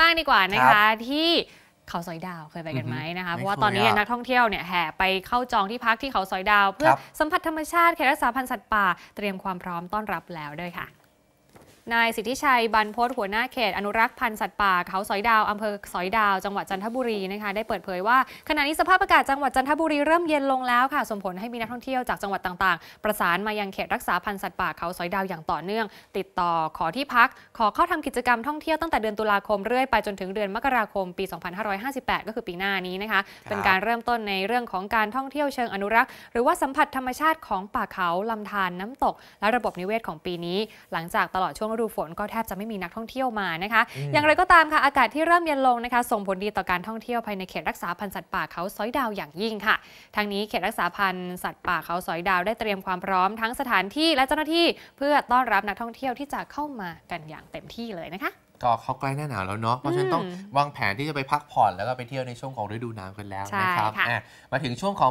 บ้างดีกว่านะคะที่เขาสอยดาวเคยไปกันไหมนะคะไม่เพราะว่าเคยตอนนี้อะนักท่องเที่ยวเนี่ยแห่ไปเข้าจองที่พักที่เขาสอยดาว เพื่อครับสัมผัสธรรมชาติเขตรักษาพันธุ์สัตว์ป่าเตรียมความพร้อมต้อนรับแล้วด้วยค่ะ นายสิทธิชัยบรรพตหัวหน้าเขตอนุรักษ์พันธุ์สัตว์ป่าเขาสอยดาวอำเภอสอยดาวจังหวัดจันทบุรีนะคะได้เปิดเผยว่าขณะนี้สภาพอากาศจังหวัดจันทบุรีเริ่มเย็นลงแล้วค่ะส่งผลให้มีนักท่องเที่ยวจากจังหวัดต่างๆ ประสานมายังเขตรักษาพันธุ์สัตว์ป่าเขาสอยดาวอย่างต่อเนื่อง ติดต่อขอที่พัก ขอเข้าทำกิจกรรมท่องเที่ยวตั้งแต่เดือนตุลาคมเรื่อยไปจนถึงเดือนมกราคมปี 2558 ก็คือปีหน้านี้นะคะเป็นการเริ่มต้นในเรื่องของการท่องเที่ยวเชิงอนุรักษ์ หรือว่าสัมผัสธรรมชาติของป่าเขาลำธารน้ำตก และระบบนิเวศของปีนี้ หลังจากตลอดช่วงฤดูฝนก็แทบจะไม่มีนักท่องเที่ยวมานะคะอืมอย่างไรก็ตามค่ะอากาศที่เริ่มเย็นลงนะคะ ส่งผลดีต่อการท่องเที่ยวภายในเขตรักษาพันธุ์สัตว์ป่าเขาสอยดาวอย่างยิ่งค่ะทางนี้เขตรักษาพันธุ์สัตว์ป่าเขาสอยดาวได้เตรียมความพร้อมทั้งสถานที่และเจ้าหน้าที่ เพื่อต้อนรับนักท่องเที่ยวที่จะเข้ามากันอย่างเต็มที่เลยนะคะก็เข้าใกล้หน้าหนาวแล้วเนาะ เพราะฉะนั้นต้องอืมวางแผนที่จะไปพักผ่อนแล้วก็ไปเที่ยวในช่วงของฤดูหนาวกันแล้วใช่นะครับค่ะอะมาถึงช่วงของ